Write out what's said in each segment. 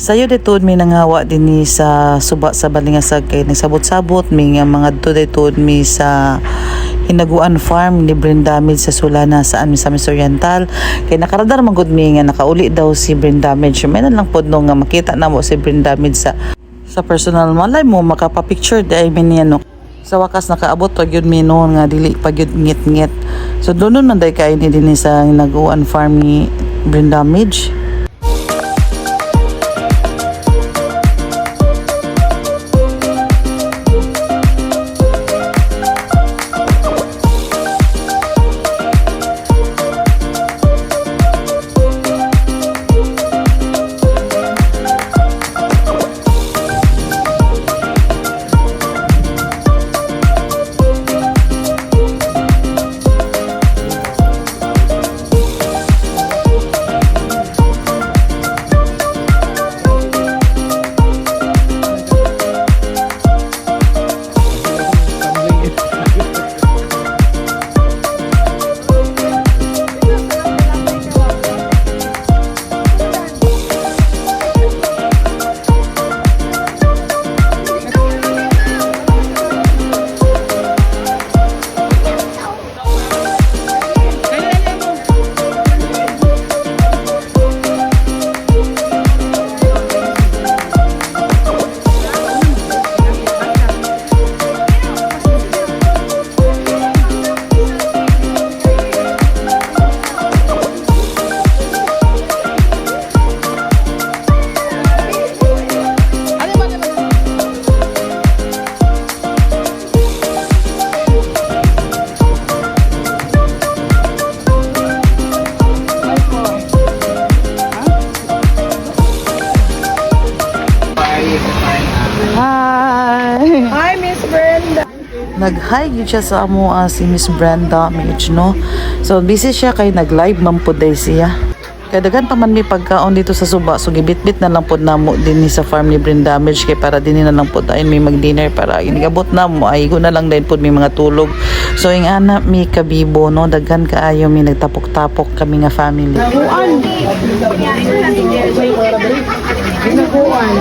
Sayo detod mi nangawa din ni sa suba sa balingasag kay nagsabot-sabot. Mi nga mga detod mi sa Hinaguan Farm ni Brenda Mid sa Sulana sa amin sa Miss Oriental. Kay nakaradar man gud mi nga nakauli daw si Brenda Mid may lang pod no nga makita na mo si Brenda Mid sa sa personal malay mo makapa-picture di ay niya no? Sa wakas nakaabot pag yun minon nga dili pag yun ngit-ngit. So doon man day kay ni din sa Hinaguan Farm ni Brenda Nag-hi gyud siya sa amo ah, si Miss Brenda Mitch, no? So busy siya kay nag-live man po day siya. Kaya daghan pa man may pagkaon dito sa suba so gibitbit na lang po namo din ni sa farm ni Brenda Mitch kay para din na lang po tayo may mag-dinner para inigabot na mo ay na lang din po may mga tulog. So ing ana mi kabibo no daghan kaayo mi nagtapok-tapok kami nga family. Buwan. Buwan.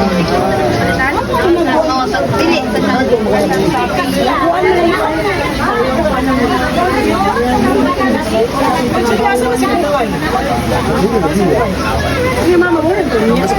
Tapos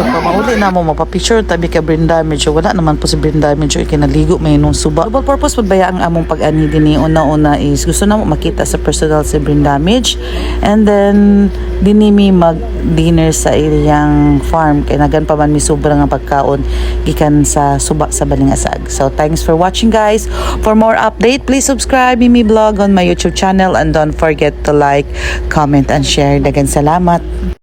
pag pamauli na mo, mapapicture tabi ka brain damage. Wala naman po si brain damage. Kinaligo may nung suba. Double purpose po baya ang among pag-ani din ni una-una is gusto na mo makita sa personal si brain damage. And then, dinimi mag-dinner sa iyang farm. Kaya nagan pa man mi sobrang nga pagkaon gikan sa suba sa Balingasag. So, thanks for watching guys. For more update, please subscribe Mimi Vlog on my YouTube channel and don't forget to like, comment, and share. Dagan salamat.